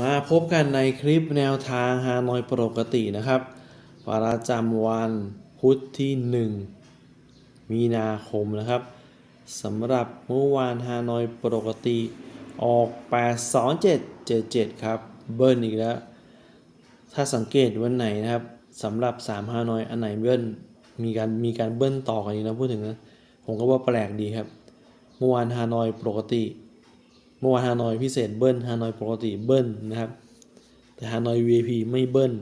มาพบกันในคลิปแนวทางฮานอยปกตินะครับ ประจำวันพุธที่ 1 มีนาคมนะครับสำหรับเมื่อวานฮานอยปกติ ออก 82777 ครับ เบิ้ลอีกแล้ว ถ้าสังเกตวันไหนนะครับสำหรับ 3 ฮานอยอันไหนเบิ้ลมีการมีการเบิ้ลต่อกันนี้นะพูดถึงนะ ผมก็ว่าแปลกดีครับ เมื่อวานฮานอยปกติ เมื่อวานฮานอยพิเศษเบิ้ลฮานอยปกติเบิ้ลนะครับ แต่ฮานอย VIP ไม่เบิ้ล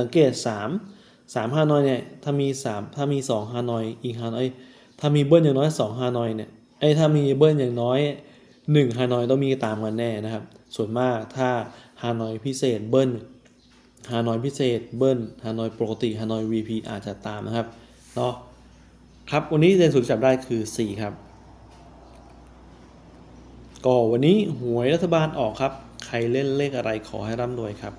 สังเกต 3 3ฮานอยเนี่ยถ้ามี 3 ถ้ามี 2 ฮานอยอีกฮานอยถ้ามีเบิ้ลอย่างน้อย 2 ฮานอยเนี่ยไอ้ถ้ามีเบิ้ลอย่างน้อย 1 ฮานอยต้องมีตามกันแน่นะครับ ส่วนมากถ้าฮานอยพิเศษเบิ้ลฮานอยพิเศษเบิ้ลฮานอยปกติฮานอย VP อาจจะตามนะครับเนาะครับวันนี้เดนสุดจับได้คือ 4 ครับ ก็วันนี้หวยรัฐบาลออกครับ ใครเล่นเลขอะไรขอให้ร่ำรวยครับ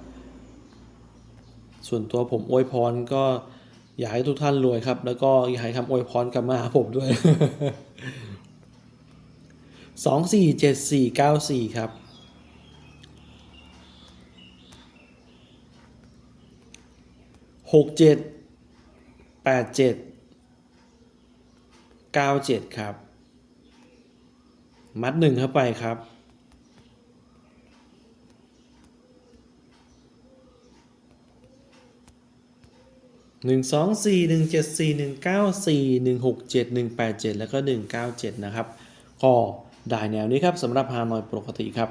ส่วนตัวผมอวยพรก็อยากให้ทุกท่านรวยครับ แล้วก็อยากให้คำอวยพรกลับมาหาผมด้วย สองสี่เจ็ดสี่เก้าสี่ครับ หกเจ็ดแปดเจ็ดเก้าเจ็ดครับ มัดหนึ่งเข้าไปครับ หนึ่งสองสี่หนึ่งเจ็ดสี่หนึ่งเก้าสี่หนึ่งหกเจ็ดหนึ่งแปดเจ็ดแล้วก็หนึ่งเก้าเจ็ดนะครับ ก็ได้แนวนี้ครับสำหรับฮานอยปกติครับ